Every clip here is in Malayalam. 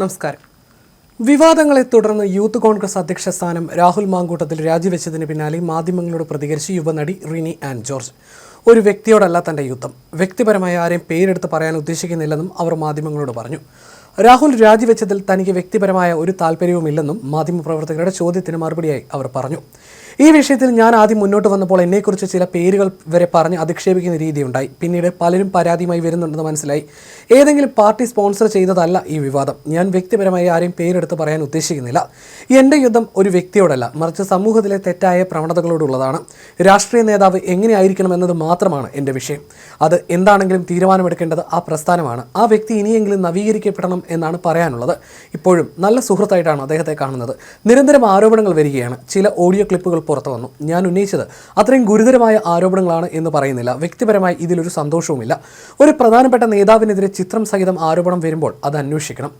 നമസ്കാരം. വിവാദങ്ങളെ തുടർന്ന് യൂത്ത് കോൺഗ്രസ് അധ്യക്ഷ സ്ഥാനം രാഹുൽ മാങ്കൂട്ടത്തിൽ രാജിവെച്ചതിന് പിന്നാലെ മാധ്യമങ്ങളോട് പ്രതികരിച്ച് യുവനടി റിനി ആൻഡ് ജോർജ്. ഒരു വ്യക്തിയോടല്ല തന്റെ യുദ്ധം. വ്യക്തിപരമായ ആരെയും പേരെടുത്ത് പറയാൻ ഉദ്ദേശിക്കുന്നില്ലെന്നും അവർ മാധ്യമങ്ങളോട് പറഞ്ഞു. രാഹുൽ രാജിവെച്ചതിൽ തനിക്ക് വ്യക്തിപരമായ ഒരു താല്പര്യവുമില്ലെന്നും മാധ്യമപ്രവർത്തകരുടെ ചോദ്യത്തിന് മറുപടിയായി അവർ പറഞ്ഞു. ഈ വിഷയത്തിൽ ഞാൻ ആദ്യം മുന്നോട്ട് വന്നപ്പോൾ എന്നെക്കുറിച്ച് ചില പേരുകൾ വരെ പറഞ്ഞ് അധിക്ഷേപിക്കുന്ന രീതിയുണ്ടായി. പിന്നീട് പലരും പരാതിയുമായി വരുന്നുണ്ടെന്ന് മനസ്സിലായി. ഏതെങ്കിലും പാർട്ടി സ്പോൺസർ ചെയ്തതല്ല ഈ വിവാദം. ഞാൻ വ്യക്തിപരമായി ആരെയും പേരെടുത്ത് പറയാൻ ഉദ്ദേശിക്കുന്നില്ല. എന്റെ യുദ്ധം ഒരു വ്യക്തിയോടല്ല. മറിച്ച് സമൂഹത്തിലെ തെറ്റായ പ്രവണതകളോടുള്ളതാണ്. രാഷ്ട്രീയ നേതാവ് എങ്ങനെയായിരിക്കണം എന്നത് മാത്രമാണ് എന്റെ വിഷയം. അത് എന്താണെങ്കിലും തീരുമാനമെടുക്കേണ്ടത് ആ പ്രസ്ഥാനമാണ്. ആ വ്യക്തി ഇനിയെങ്കിലും നവീകരിക്കപ്പെടണം എന്നാണ് പറയാനുള്ളത്. ഇപ്പോഴും നല്ല സുഹൃത്തായിട്ടാണ് അദ്ദേഹത്തെ കാണുന്നത്. നിരന്തരം ആരോപണങ്ങൾ വരികയാണ്. ചില ഓഡിയോ ക്ലിപ്പുകൾ പുറത്തു വന്നു. ഞാൻ ഉന്നയിച്ചത് അത്രയും ഗുരുതരമായ ആരോപണങ്ങളാണ് എന്ന് പറയുന്നില്ല. വ്യക്തിപരമായി ഇതിലൊരു സന്തോഷവുമില്ല. ഒരു പ്രധാനപ്പെട്ട നേതാവിനെതിരെ ചിത്രം സഹിതം ആരോപണം വരുമ്പോൾ അത് അന്വേഷിക്കണം.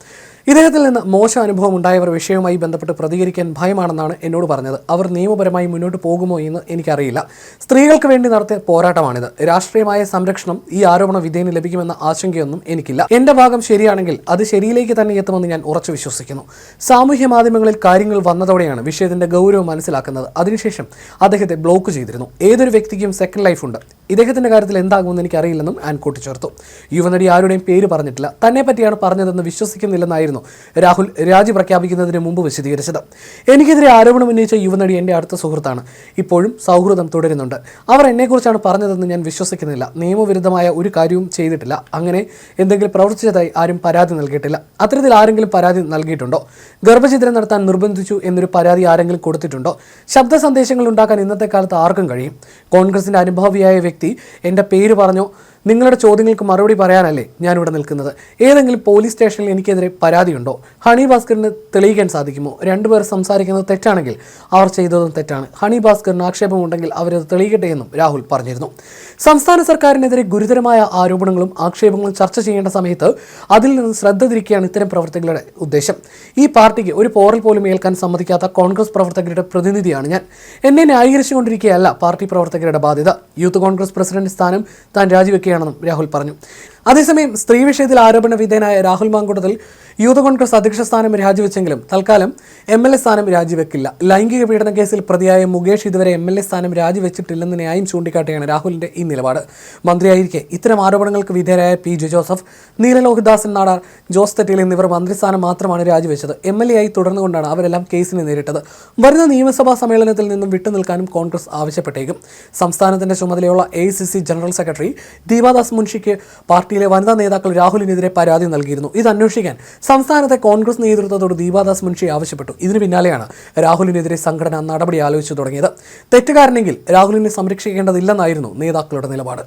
ഇദ്ദേഹത്തിൽ നിന്ന് മോശം അനുഭവം ഉണ്ടായവർ വിഷയവുമായി ബന്ധപ്പെട്ട് പ്രതികരിക്കാൻ ഭയമാണെന്നാണ് എന്നോട് പറഞ്ഞത്. അവർ നിയമപരമായി മുന്നോട്ട് പോകുമോ എന്ന് എനിക്കറിയില്ല. സ്ത്രീകൾക്ക് വേണ്ടി നടത്തിയ പോരാട്ടമാണിത്. രാഷ്ട്രീയമായ സംരക്ഷണം ഈ ആരോപണ വിധേയന് ലഭിക്കുമെന്ന ആശങ്കയൊന്നും എനിക്കില്ല. എന്റെ ഭാഗം ശരിയാണെങ്കിൽ അത് ശരിയിലേക്ക് തന്നെ എത്തുമെന്ന് ഞാൻ ഉറച്ചു വിശ്വസിക്കുന്നു. സാമൂഹ്യ മാധ്യമങ്ങളിൽ കാര്യങ്ങൾ വന്നതോടെയാണ് വിഷയത്തിന്റെ ഗൗരവം മനസ്സിലാക്കുന്നത്. അതിനുശേഷം അദ്ദേഹത്തെ ബ്ലോക്ക് ചെയ്തിരുന്നു. ഏതൊരു വ്യക്തിക്കും സെക്കൻഡ് ലൈഫ് ഉണ്ട്. ഇദ്ദേഹത്തിന്റെ കാര്യത്തിൽ എന്താകുമെന്ന് എനിക്കറിയില്ലെന്നും ആൻ കൂട്ടിച്ചേർത്തു. യുവനടി ആരുടെയും പേര് പറഞ്ഞിട്ടില്ല. തന്നെ പറ്റിയാണ് പറഞ്ഞതെന്ന് വിശ്വസിക്കുന്നില്ലെന്നായിരുന്നു രാഹുൽ രാജി പ്രഖ്യാപിക്കുന്നതിന് മുമ്പ് വിശദീകരിച്ചത്. എനിക്കെതിരെ ആരോപണം ഉന്നയിച്ച യുവനടി എന്റെ അടുത്ത സുഹൃത്താണ്. ഇപ്പോഴും സൗഹൃദം തുടരുന്നുണ്ട്. അവർ എന്നെക്കുറിച്ചാണ് പറഞ്ഞതെന്ന് ഞാൻ വിശ്വസിക്കുന്നില്ല. നിയമവിരുദ്ധമായ ഒരു കാര്യവും ചെയ്തിട്ടില്ല. അങ്ങനെ എന്തെങ്കിലും പ്രവർത്തിച്ചതായി ആരും പരാതി നൽകിയിട്ടില്ല. അത്തരത്തിൽ ആരെങ്കിലും പരാതി നൽകിയിട്ടുണ്ടോ? ഗർഭചിത്രം നടത്താൻ നിർബന്ധിച്ചു എന്നൊരു പരാതി ആരെങ്കിലും കൊടുത്തിട്ടുണ്ടോ? ശബ്ദ സന്ദേശങ്ങൾ ഉണ്ടാക്കാൻ ഇന്നത്തെ കാലത്ത് ആർക്കും കഴിയും? കോൺഗ്രസിന്റെ അനുഭാവിയായ വ്യക്തി എന്റെ പേര് പറഞ്ഞോ. നിങ്ങളുടെ ചോദ്യങ്ങൾക്ക് മറുപടി പറയാനല്ലേ ഞാനിവിടെ നിൽക്കുന്നത്? ഏതെങ്കിലും പോലീസ് സ്റ്റേഷനിൽ എനിക്കെതിരെ പരാതിയുണ്ടോ? ഹണി ഭാസ്കറിന് തെളിയിക്കാൻ സാധിക്കുമോ? രണ്ടുപേർ സംസാരിക്കുന്നത് തെറ്റാണെങ്കിൽ അവർ ചെയ്തതും തെറ്റാണ്. ഹണി ഭാസ്കറിന് ആക്ഷേപമുണ്ടെങ്കിൽ അവരത് തെളിയിക്കട്ടെ എന്നും രാഹുൽ പറഞ്ഞിരുന്നു. സംസ്ഥാന സർക്കാരിനെതിരെ ഗുരുതരമായ ആരോപണങ്ങളും ആക്ഷേപങ്ങളും ചർച്ച ചെയ്യേണ്ട സമയത്ത് അതിൽ നിന്ന് ശ്രദ്ധ തിരിക്കുകയാണ് ഇത്തരം പ്രവർത്തകരുടെ ഉദ്ദേശം. ഈ പാർട്ടിക്ക് ഒരു പോറൽ പോലും ഏൽക്കാൻ സമ്മതിക്കാത്ത കോൺഗ്രസ് പ്രവർത്തകരുടെ പ്രതിനിധിയാണ് ഞാൻ. എന്നെ ന്യായീകരിച്ചുകൊണ്ടിരിക്കുകയല്ല പാർട്ടി പ്രവർത്തകരുടെ ബാധ്യത. യൂത്ത് കോൺഗ്രസ് പ്രസിഡന്റ് സ്ഥാനം താൻ രാജിവെക്കുകയാണെന്നും രാഹുൽ പറഞ്ഞു. അതേസമയം സ്ത്രീ വിഷയത്തിൽ ആരോപണ വിധേയനായ രാഹുൽ മാങ്കൂട്ടത്തിൽ യൂത്ത് കോൺഗ്രസ് അധ്യക്ഷ സ്ഥാനം രാജിവെച്ചെങ്കിലും തൽക്കാലം എം എൽ എ സ്ഥാനം രാജിവെക്കില്ല. ലൈംഗിക പീഡന കേസിൽ പ്രതിയായ മുകേഷ് ഇതുവരെ എം എൽ എ സ്ഥാനം രാജിവെച്ചിട്ടില്ലെന്ന് ന്യായം ചൂണ്ടിക്കാട്ടിയാണ് രാഹുലിന്റെ ഈ നിലപാട്. മന്ത്രിയായിരിക്കെ ഇത്തരം ആരോപണങ്ങൾക്ക് വിധേയരായ പി ജെ ജോസഫ് നീലലോഹിദാസൻ നാടാർ ജോസ് തെറ്റിൽ എന്നിവർ മന്ത്രിസ്ഥാനം മാത്രമാണ് രാജിവെച്ചത്. എം എൽ എ ആയി തുടർന്നുകൊണ്ടാണ് അവരെല്ലാം കേസിനെ നേരിട്ടത്. വരുന്ന നിയമസഭാ സമ്മേളനത്തിൽ നിന്നും വിട്ടുനിൽക്കാനും കോൺഗ്രസ് ആവശ്യപ്പെട്ടേക്കും. സംസ്ഥാനത്തിന്റെ ചുമതലയുള്ള എ ജനറൽ സെക്രട്ടറി ദീപാദാസ് മുൻഷിക്ക് പാർട്ടിയിലെ വനിതാ നേതാക്കൾ രാഹുലിനെതിരെ പരാതി നൽകിയിരുന്നു. ഇത് അന്വേഷിക്കാൻ സംസ്ഥാനത്തെ കോൺഗ്രസ് നേതൃത്വത്തോട് ദീപാദാസ് മുൻഷി ആവശ്യപ്പെട്ടു. ഇതിന് പിന്നാലെയാണ് രാഹുലിനെതിരെ സംഘടന നടപടി ആലോചിച്ചു തുടങ്ങിയത്. തെറ്റുകാരനെങ്കിൽ രാഹുലിനെ സംരക്ഷിക്കേണ്ടതില്ലെന്നായിരുന്നു നേതാക്കളുടെ നിലപാട്.